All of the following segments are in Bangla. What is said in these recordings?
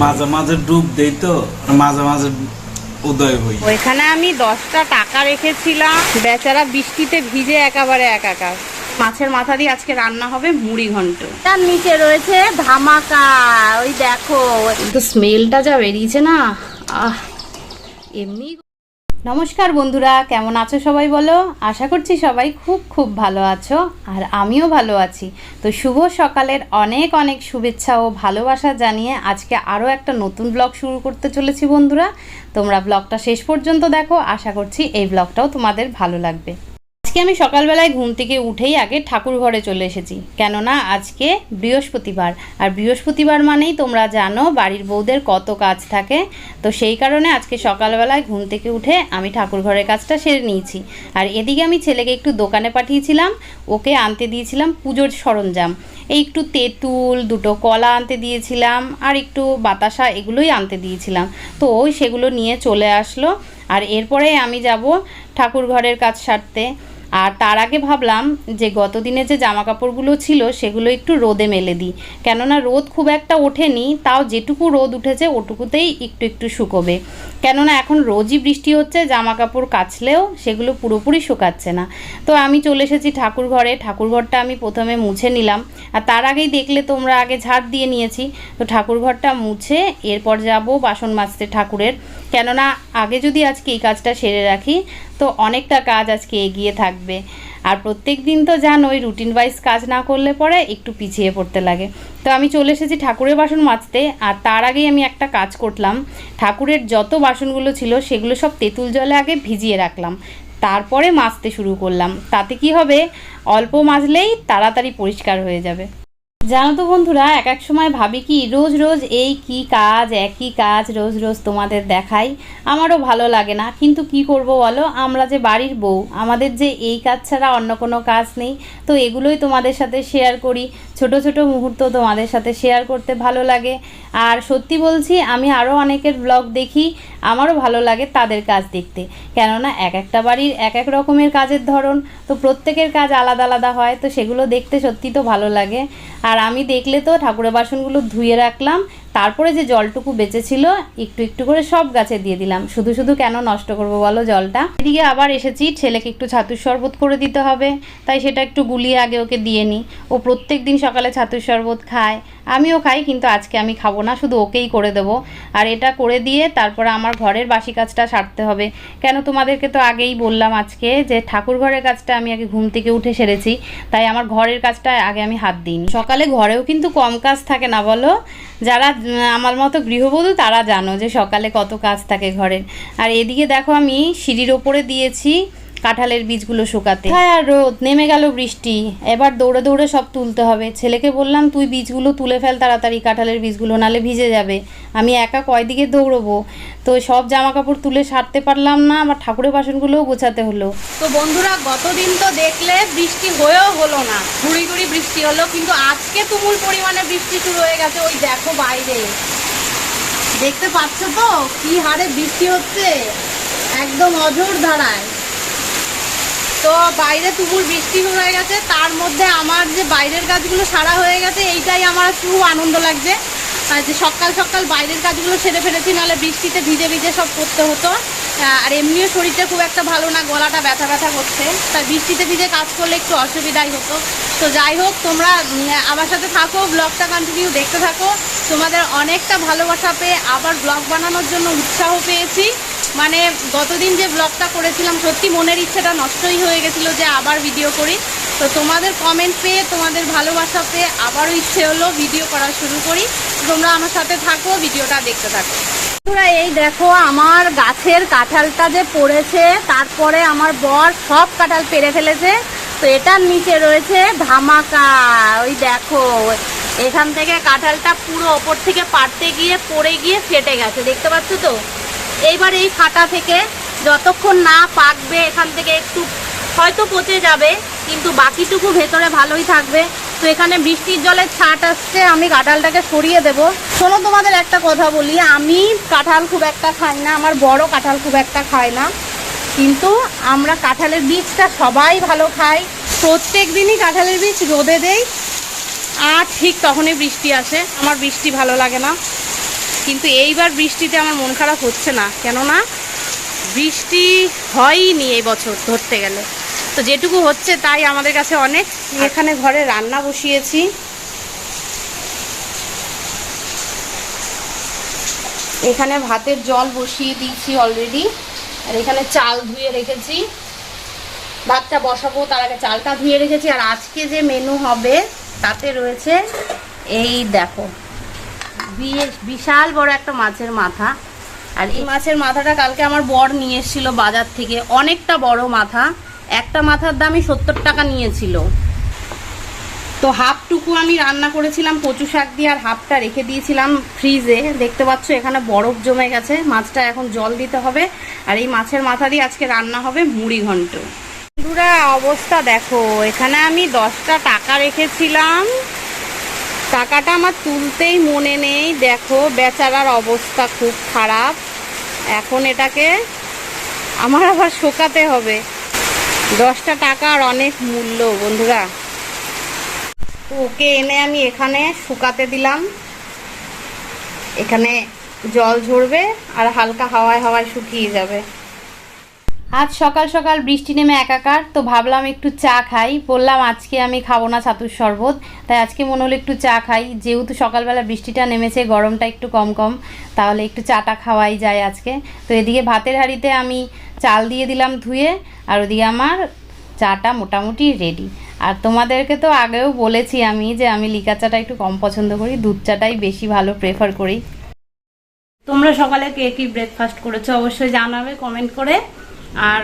মাঝে মাঝে ডুব দেই তো মাঝে মাঝে উদয় হই। ওইখানে আমি দশটা টাকা রেখেছিলাম, বেচারা বৃষ্টিতে ভিজে একেবারে একাকার। মাছের মাথা দিয়ে আজকে রান্না হবে মুড়ি ঘন্ট। তার নিচে রয়েছে ধামাকা ওই দেখো কিন্তু স্মেলটা যা বেরিয়েছে না আহ এমনি নমস্কার বন্ধুরা কেমন আছো সবাই বলো? আশা করছি সবাই খুব খুব ভালো আছো আর আমিও ভালো আছি। তো শুভ সকালের অনেক অনেক শুভেচ্ছা ও ভালোবাসা জানিয়ে আজকে আরও একটা নতুন ব্লগ শুরু করতে চলেছি বন্ধুরা। তোমরা ব্লগটা শেষ পর্যন্ত দেখো আশা করছি এই ব্লগটাও তোমাদের ভালো লাগবে। আমি সকালবেলায় ঘুম থেকে উঠেই আগে ঠাকুর ঘরে চলে এসেছি। কেননা আজকে বৃহস্পতিবার। আর বৃহস্পতিবার মানেই তোমরা জানো বাড়ির বউদের কত কাজ থাকে। তো সেই কারণে আজকে সকালবেলায় ঘুম থেকে উঠে আমি ঠাকুর ঘরের কাজটা সেরে নিয়েছি। আর এদিকে আমি ছেলেকে একটু দোকানে পাঠিয়েছিলাম। ওকে আনতে দিয়েছিলাম পুজোর সরঞ্জাম। এই একটু তেঁতুল, দুটো কলা আনতে দিয়েছিলাম, আর একটু বাতাসা এগুলোই আনতে দিয়েছিলাম। তো ওই সেগুলো নিয়ে চলে আসলো। আর এরপরে আমি যাব ঠাকুর ঘরের কাজ সারতে। আর তার আগে ভাবলাম যে গত দিনে যে জামা কাপড়গুলো ছিল সেগুলো একটু রোদে মেলে দিই। কেননা রোদ খুব একটা ওঠেনি, তাও যেটুকু রোদ উঠেছে ওটুকুতেই একটু একটু শুকোবে। কেননা এখন রোজই বৃষ্টি হচ্ছে জামা কাপড় কাচলেও সেগুলো পুরোপুরি শুকাচ্ছে না। তো আমি চলে এসেছি ঠাকুর ঘরে ঠাকুর ঘরটা আমি প্রথমে মুছে নিলাম। আর তার আগেই দেখলে তোমরা আগে ঝাড় দিয়ে নিয়েছি। তো ঠাকুর ঘরটা মুছে এরপর যাব বাসন মাজতে ঠাকুরের। কেননা আগে যদি আজকে এই কাজটা সেরে রাখি, তো অনেকটা কাজ আজকে এগিয়ে থাকবে। আর প্রত্যেক দিন তো জানোই রুটিন ওয়াইজ কাজ না করলে পরে একটু পিছিয়ে পড়তে লাগে। তো আমি চলে এসেছি ঠাকুরের বাসন মাজতে, আর তার আগেই আমি একটা কাজ করলাম। ঠাকুরের যত বাসনগুলো ছিল সেগুলো সব তেঁতুল জলে আগে ভিজিয়ে রাখলাম। তারপরে মাজতে শুরু করলাম। তাতে কি হবে? অল্প মাজলেই তাড়াতাড়ি পরিষ্কার হয়ে যাবে। জানো তো বন্ধুরা, এক এক সময় ভাবি কি, রোজ রোজ এই কি কাজ, একই কাজ রোজ রোজ তোমাদের দেখাই। আমারও ভালো লাগে না, কিন্তু কি করব বলো? আমরা যে বাড়ির বউ, আমাদের যে এই কাজ ছাড়া অন্য কোনো কাজ নেই, তো এগুলোই তোমাদের সাথে শেয়ার করি। ছোট ছোট মুহূর্ত তোমাদের সাথে শেয়ার করতে ভালো লাগে। আর সত্যি বলছি, আমি আরও অনেকের ব্লগ দেখি, আমারও ভালো লাগে তাদের কাজ দেখতে। কেননা এক একটা বাড়ির এক এক রকমের কাজের ধরন, তো প্রত্যেকের কাজ আলাদা আলাদা হয়, তো সেগুলো দেখতে সত্যি তো ভালো লাগে। আর আমি দেখলে তো ঠাকুরের বাসনগুলো ধুয়ে রাখলাম তারপরে যে জলটুকু বেঁচেছিল, একটু একটু করে সব গাছে দিয়ে দিলাম। শুধু শুধু কেন নষ্ট করব বলো জলটা? এদিকে আবার এসেছি, ছেলেকে একটু ছাতুর শরবত করে দিতে হবে, তাই সেটা একটু গুলিয়ে আগে ওকে দিয়ে নিই। ও প্রত্যেক দিন সকালে ছাতুর শরবত খায়। আমিও খাই, কিন্তু আজকে আমি খাব না, শুধু ওকেই করে দেবো। আর এটা করে দিয়ে তারপরে আমার ঘরের বাসি কাজটা সারতে হবে। কেন তোমাদেরকে তো আগেই বললাম আজকে যে ঠাকুর ঘরের কাজটা আমি আগে ঘুম থেকে উঠে সেরেছি, তাই আমার ঘরের কাজটা আগে আমি হাত দিইনি। সকালে ঘরেও কিন্তু কম কাজ থাকে না বলো। যারা আমার মতো গৃহবধূ তারা জানো যে সকালে কত কাজ থাকে ঘরের আর এদিকে দেখো আমি সিঁড়ির ওপরে দিয়েছি কাঁঠালের বীজগুলো শুকাতে। হ্যাঁ আর রোদ নেমে গেল বৃষ্টি। এবার দৌড়ে দৌড়ে সব তুলতে হবে। ছেলেকে বললাম তুই বীজগুলো তুলে ফেল তাড়াতাড়ি কাঁঠালের বীজগুলো নালে ভিজে যাবে। আমি একা কয়দিকে দৌড়বো? তো সব জামা কাপড় তুলে সারতে পারলাম না আমার ঠাকুরের বাসনগুলোও গোছাতে হলো। তো বন্ধুরা গতদিন তো দেখলে বৃষ্টি হয়েও হলো না। ঘুড়ি ঘুড়ি বৃষ্টি হলো কিন্তু আজকে তুমুল পরিমাণে বৃষ্টি শুরু হয়ে গেছে। ওই দেখো বাইরে। দেখতে পাচ্ছ তো? কি হারে বৃষ্টি হচ্ছে? একদম অঝোর ধারায়। তো বাইরে তুমুল বৃষ্টি হয়ে গেছে, তার মধ্যে আমার যে বাইরের কাজগুলো সারা হয়ে গেছে, এইটাই আমার খুব আনন্দ লাগছে। আর যে সকাল সকাল বাইরের কাজগুলো সেরে ফেলেছি, নাহলে বৃষ্টিতে ভিজে ভিজে সব করতে হতো। আর এমনিও শরীরটা খুব একটা ভালো না, গলাটা ব্যথা ব্যথা করছে। তাই বৃষ্টিতে ভিজে কাজ করলে একটু অসুবিধাই হতো। তো যাই হোক, তোমরা আমার সাথে থাকো, ব্লগটা কন্টিনিউ দেখতে থাকো। তোমাদের অনেকটা ভালোবাসা পেয়ে আবার ব্লগ বানানোর জন্য উৎসাহ পেয়েছি। মানে গতদিন যে ব্লগটা করেছিলাম, সত্যি মনের ইচ্ছেটা নষ্টই হয়ে গেছিল যে আবার ভিডিও করি। তো তোমাদের কমেন্ট পেয়ে, তোমাদের ভালোবাসা পেয়ে আবারও ইচ্ছে হলো ভিডিও করা শুরু করি। তোমরা আমার সাথে থাকো, ভিডিওটা দেখতে থাকো। বন্ধুরা, এই দেখো আমার গাছের কাঁঠালটা যে পড়েছে, তারপরে আমার বর সব কাঁঠাল পেরে ফেলেছে। তো এটার নিচে রয়েছে ধামাকা। ওই দেখো, এখান থেকে কাঁঠালটা পুরো ওপর থেকে পাড়তে গিয়ে, পড়ে গিয়ে ফেটে গেছে। দেখতে পাচ্ছ তো? এইবার এই ফাটা থেকে যতক্ষণ না পাকবে, এখান থেকে একটু হয়তো পচে যাবে, কিন্তু বাকিটুকু ভেতরে ভালোই থাকবে। তো এখানে বৃষ্টির জলের ছাট আসছে, আমি কাঁঠালটাকে সরিয়ে দেব। শোনো, তোমাদের একটা কথা বলি, আমি কাঁঠাল খুব একটা খাই না, আমার বড় কাঁঠাল খুব একটা খায় না। কিন্তু আমরা কাঁঠালের বীজটা সবাই ভালো খাই। প্রত্যেক দিনই কাঁঠালের বীজ রোদে দেই, আর ঠিক তখনই বৃষ্টি আসে, আমার বৃষ্টি ভালো লাগে না। কিন্তু এইবার বৃষ্টিতে আমার মন খারাপ হচ্ছে না। কেননা বৃষ্টি হয়নি এই বছর ধরতে গেলে। তো যেটুকু হচ্ছে তাই আমাদের কাছে অনেক। এখানে ঘরে রান্না বসিয়েছি। এখানে ভাতের জল বসিয়ে দিয়েছি অলরেডি আর এখানে চাল ধুয়ে রেখেছি। ভাতটা বসাবো, তার আগে চালটা ধুয়ে রেখেছি। আর আজকে যে মেনু হবে, তাতে রয়েছে এই দেখো। বিশাল বড় একটা মাছের মাথা। আর এই মাছের মাথাটা কালকে আমার বর নিয়ে এসেছিল বাজার থেকে। অনেকটা বড় মাথা। একটা মাথার দামই সত্তর টাকা নিয়েছিল। তো হাফটুকু আমি রান্না করেছিলাম, কচু শাক দিয়ে, আর হাফটা রেখে দিয়েছিলাম ফ্রিজে। দেখতে পাচ্ছ, এখানে বরফ জমে গেছে। মাছটা এখন জল দিতে হবে। আর এই মাছের মাথা দিয়ে আজকে রান্না হবে মুড়ি ঘন্ট। বন্ধুরা, অবস্থা দেখো। এখানে আমি দশটা টাকা রেখেছিলাম। টাকাটা আমার তুলতেই মনে নেই। দেখো, বেচারার অবস্থা খুব খারাপ। এখন এটাকে আমার আবার শোকাতে হবে। দশটা টাকার অনেক মূল্য, বন্ধুরা। ওকে এনে আমি এখানে শুকাতে দিলাম। এখানে জল ঝরবে আর হালকা হাওয়ায় হাওয়ায় শুকিয়ে যাবে। আজ সকাল সকাল বৃষ্টি নেমে একাকার, তো ভাবলাম একটু চা খাই। বললাম, আজকে আমি খাব না ছাতুর শরবত। তাই আজকে মনে হলো একটু চা খাই। যেহেতু সকালবেলা বৃষ্টিটা নেমেছে, গরমটা একটু কম কম, তাহলে একটু চাটা খাওয়াই যায় আজকে। তো এদিকে ভাতের হাঁড়িতে আমি চাল দিয়ে দিলাম ধুয়ে, আর ওদিকে আমার চাটা মোটামুটি রেডি আর তোমাদেরকে তো আগেও বলেছি আমি যে আমি লিকা চাটা একটু কম পছন্দ করি, দুধ চাটাই বেশি ভালো প্রেফার করি। তোমরা সকালে কে কি ব্রেকফাস্ট করেছ অবশ্যই জানাবে কমেন্ট করে। আর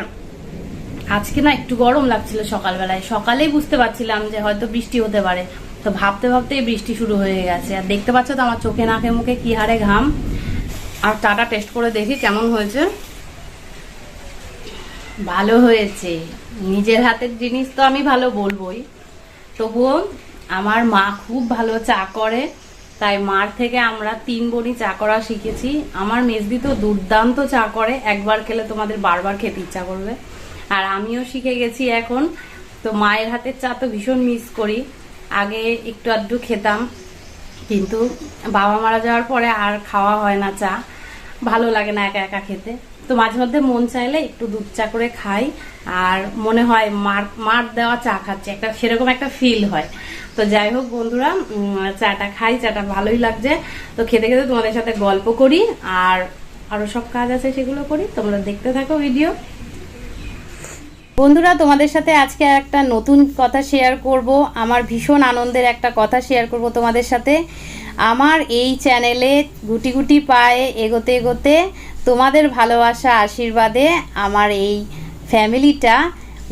আজকে না একটু গরম লাগছিল সকালবেলায়। সকালেই বুঝতে পারছিলাম যে হয়তো বৃষ্টি হতে পারে। তো ভাবতে ভাবতেই বৃষ্টি শুরু হয়ে গেছে। আর দেখতে পাচ্ছ তো আমার চোখে নাকে মুখে কি হারে ঘাম। আর চাটা টেস্ট করে দেখি কেমন হয়েছে। ভালো হয়েছে। নিজের হাতের জিনিস তো আমি ভালো বলবোই। তবুও আমার মা খুব ভালো চা করে। তাই মার থেকে আমরা তিন বনি চা করা শিখেছি। আমার মেজদি তো দুর্দান্ত চা করে, একবার খেলে তোমাদের বারবার খেতে ইচ্ছা করবে। আর আমিও শিখে গেছি এখন, তো মায়ের হাতের চা তো ভীষণ মিস করি। আগে একটু আধটু খেতাম, কিন্তু বাবা মারা যাওয়ার পরে আর খাওয়া হয় না চা। ভালো লাগে না একা একা খেতে। তো মাঝে মধ্যে মন চাইলে একটু দুধ চা করে খাই। আর মনে হয় মার মার দেওয়া চা খাচ্ছে, একটা সেরকম একটা ফিল হয়। তো যাই হোক বন্ধুরা চাটা খাই, চাটা ভালোই লাগছে। তো খেতে খেতে তোমাদের সাথে গল্প করি, আর আরও সব কাজ আছে সেগুলো করি। তোমরা দেখতে থাকো ভিডিও বন্ধুরা, তোমাদের সাথে আজকে একটা নতুন কথা শেয়ার করব। আমার ভীষণ আনন্দের একটা কথা শেয়ার করব তোমাদের সাথে। আমার এই চ্যানেলে গুটি গুটি পায়ে এগোতে এগোতে তোমাদের ভালোবাসা, আশীর্বাদে আমার এই ফ্যামিলিটা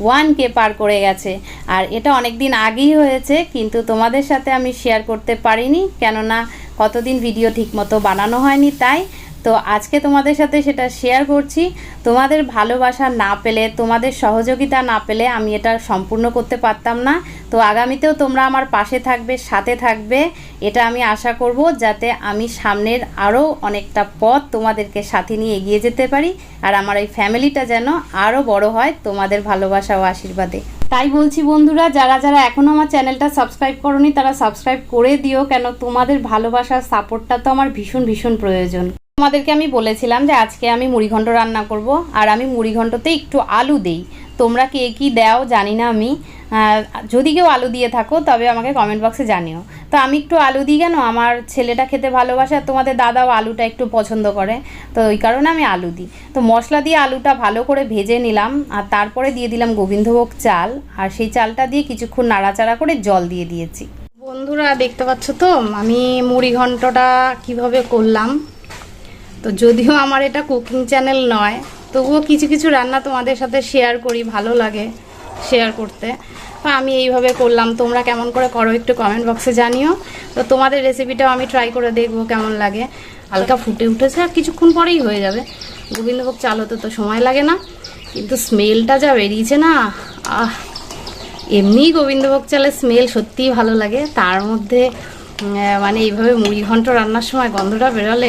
ওয়ানকে পার করে গেছে। আর এটা অনেক দিন আগেই হয়েছে, কিন্তু তোমাদের সাথে আমি শেয়ার করতে পারিনি, কেননা কতদিন ভিডিও ঠিকমতো বানানো হয়নি, তাই তো আজকে তোমাদের সাথে সেটা শেয়ার করছি। তোমাদের ভালোবাসা না পেলে, তোমাদের সহযোগিতা না পেলে আমি এটা সম্পূর্ণ করতে পারতাম না। তো আগামীতেও তোমরা আমার পাশে থাকবে, সাথে থাকবে, এটা আমি আশা করব যাতে আমি সামনের আরও অনেকটা পথ তোমাদেরকে সাথে নিয়ে এগিয়ে যেতে পারি আর আমার এই ফ্যামিলিটা যেন আরও বড় হয় তোমাদের ভালোবাসা ও আশীর্বাদে। তাই বলছি বন্ধুরা, যারা যারা এখনও আমার চ্যানেলটা সাবস্ক্রাইব করনি, তারা সাবস্ক্রাইব করে দিও কেন? তোমাদের ভালোবাসার সাপোর্টটা তো আমার ভীষণ ভীষণ প্রয়োজন। তোমাদেরকে আমি বলেছিলাম যে আজকে আমি মুড়িঘণ্ট রান্না করব, আর আমি মুড়িঘণ্টতে একটু আলু দেই। তোমরা কে কি দাও জানি না আমি। যদি কেউ আলু দিয়ে থাকো, তবে আমাকে কমেন্ট বক্সে জানিও। তো আমি একটু আলু দিই কেন? আমার ছেলেটা খেতে ভালোবাসে আর তোমাদের দাদাও আলুটা একটু পছন্দ করে। তো ওই কারণে আমি আলু দিই। তো মশলা দিয়ে আলুটা ভালো করে ভেজে নিলাম, আর তারপরে দিয়ে দিলাম গোবিন্দভোগ চাল। আর সেই চালটা দিয়ে কিছুক্ষণ নাড়াচাড়া করে জল দিয়ে দিয়েছি। বন্ধুরা, দেখতে পাচ্ছ তো? আমি মুড়ি ঘন্টটা কীভাবে করলাম? তো যদিও আমার এটা কুকিং চ্যানেল নয়, তবুও কিছু কিছু রান্না তোমাদের সাথে শেয়ার করি, ভালো লাগে শেয়ার করতে। আমি এইভাবে করলাম। তোমরা কেমন করে করো একটু কমেন্ট বক্সে জানিও। তো তোমাদের রেসিপিটাও আমি ট্রাই করে দেখব কেমন লাগে। হালকা ফুটে উঠেছে আর কিছুক্ষণ পরেই হয়ে যাবে। গোবিন্দভোগ চাল হতে তো সময় লাগে না, কিন্তু স্মেলটা যা বেরিয়েছে না, আহ এমনি গোবিন্দভোগ চালের স্মেল সত্যিই ভালো লাগে। তার মধ্যে মানে এইভাবে মুড়ি ঘন্ট রান্নার সময় গন্ধটা বেরোলে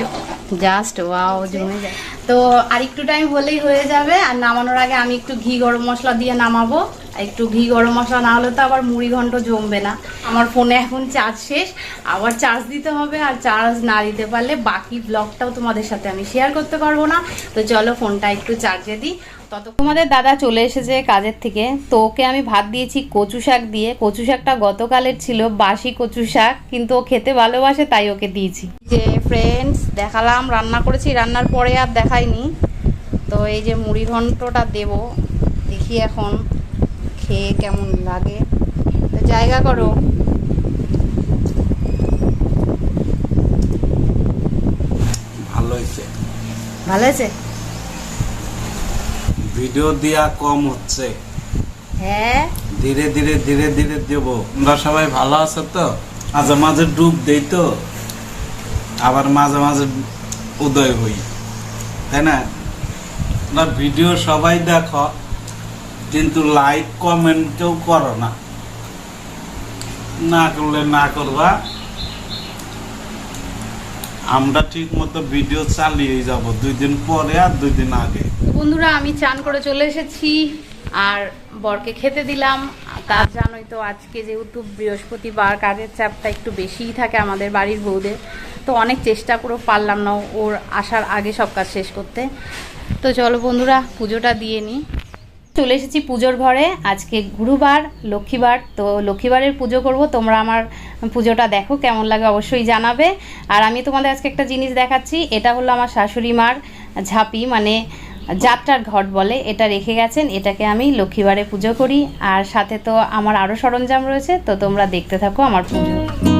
জাস্ট ওয়াও, জমে যায়। তো আর একটু টাইম হলেই হয়ে যাবে, আর নামানোর আগে আমি একটু ঘি গরম মশলা দিয়ে নামাবো। একটু ঘি গরম মশলা না হলে তো আবার মুড়ি ঘন্ট জমবে না। আমার ফোনে এখন চার্জ শেষ, আবার চার্জ দিতে হবে, আর চার্জ না দিতে পারলে বাকি ব্লগটাও তোমাদের সাথে আমি শেয়ার করতে পারব না। তো চলো ফোনটা একটু চার্জে দিই। তত তোমাদের দাদা চলে এসেছে কাজের থেকে তো ওকে আমি ভাত দিয়েছি কচু শাক দিয়ে। কচু শাকটা গতকালের ছিল বাসি কচু শাক কিন্তু ও খেতে ভালোবাসে তাই ওকে দিয়েছি। যে ফ্রেন্ডস দেখালাম রান্না করেছি রান্নার পরে আর দেখাইনি। তো এই যে মুড়ি ঘন্টটা দেব দেখি এখন খেয়ে কেমন লাগে। তো জায়গা করো। ভালো হয়েছে। ভালো আছে ভিডিও দেওয়া কম হচ্ছে। হ্যাঁ? ধীরে ধীরে ধীরে ধীরে দেব। তোমরা সবাই ভালো আছো তো? মাঝে মাঝে ডুব দেই তো। আবার মাঝে মাঝে উদয় হই। তাই না? তোমরা ভিডিও সবাই দেখো কিন্তু লাইক কমেন্ট কেউ করো না। না করলে না করবা। আমরা ঠিক মতো ভিডিও চালিয়ে যাব দুই দিন পরে আর দুই দিন আগে। বন্ধুরা, আমি চান করে চলে এসেছি আর বরকে খেতে দিলাম। তার জানোই তো, আজকে যেহেতু বৃহস্পতিবার, কাজের চাপটা একটু বেশিই থাকে আমাদের বাড়ির বউদের, তো অনেক চেষ্টা করেও পারলাম না ওর আসার আগে সব কাজ শেষ করতে। তো চলো বন্ধুরা, পুজোটা দিয়ে নিই। চলে এসেছি পুজোর ঘরে, আজকে গুরুবার, লক্ষ্মীবার, তো লক্ষ্মীবারের পুজো করব, তোমরা আমার পুজোটা দেখো, কেমন লাগে অবশ্যই জানাবে। আর আমি তোমাদের আজকে একটা জিনিস দেখাচ্ছি, এটা হলো আমার শাশুড়ি মার ঝাঁপি মানে যাত্রার ঘট বলে, এটা রেখে গেছেন, এটাকে আমি লক্ষ্মীবারে পুজো করি। আর সাথে তো আমার আরও সরঞ্জাম রয়েছে, তো তোমরা দেখতে থাকো আমার পুজো।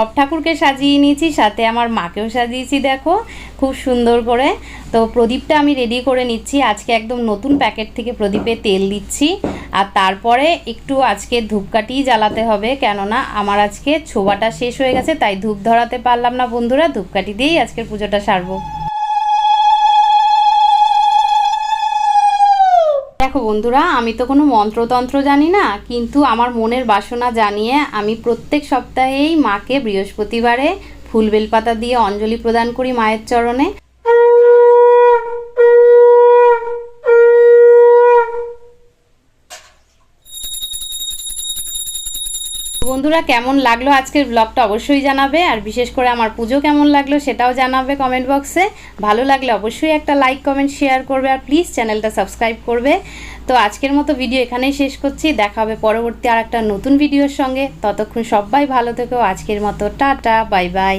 সব ঠাকুরকে সাজিয়ে নিয়েছি, সাথে আমার মাকেও সাজিয়েছি, দেখো, খুব সুন্দর করে। তো প্রদীপটা আমি রেডি করে নিচ্ছি। আজকে একদম নতুন প্যাকেট থেকে প্রদীপে তেল দিচ্ছি। আর তারপরে একটু আজকে ধূপকাঠি জ্বালাতে হবে, কেননা আমার আজকে ছোবাটা শেষ হয়ে গেছে, তাই ধূপ ধরাতে পারলাম না বন্ধুরা। ধূপকাঠি দিয়েই আজকের পুজোটা সারবো। দেখো বন্ধুরা, আমি তো কোনো মন্ত্রতন্ত্র জানি না, কিন্তু আমার মনের বাসনা জানিয়ে আমি প্রত্যেক সপ্তাহেই মাকে বৃহস্পতিবারে ফুল বেলপাতা দিয়ে অঞ্জলি প্রদান করি মায়ের চরণে। বন্ধুরা, কেমন লাগল আজকের ব্লগটা অবশ্যই জানাবে, আর বিশেষ করে আমার পুজো কেমন লাগল সেটাও জানাবে কমেন্ট বক্সে ভালো লাগলে অবশ্যই একটা লাইক কমেন্ট শেয়ার করবে, আর প্লিজ চ্যানেলটা সাবস্ক্রাইব করবে। তো আজকের মতো ভিডিও এখানেই শেষ করছি। দেখা হবে পরবর্তী আর একটা নতুন ভিডিওর সঙ্গে। ততক্ষণ সবাই ভালো থেকো। আজকের মতো টাটা বাই বাই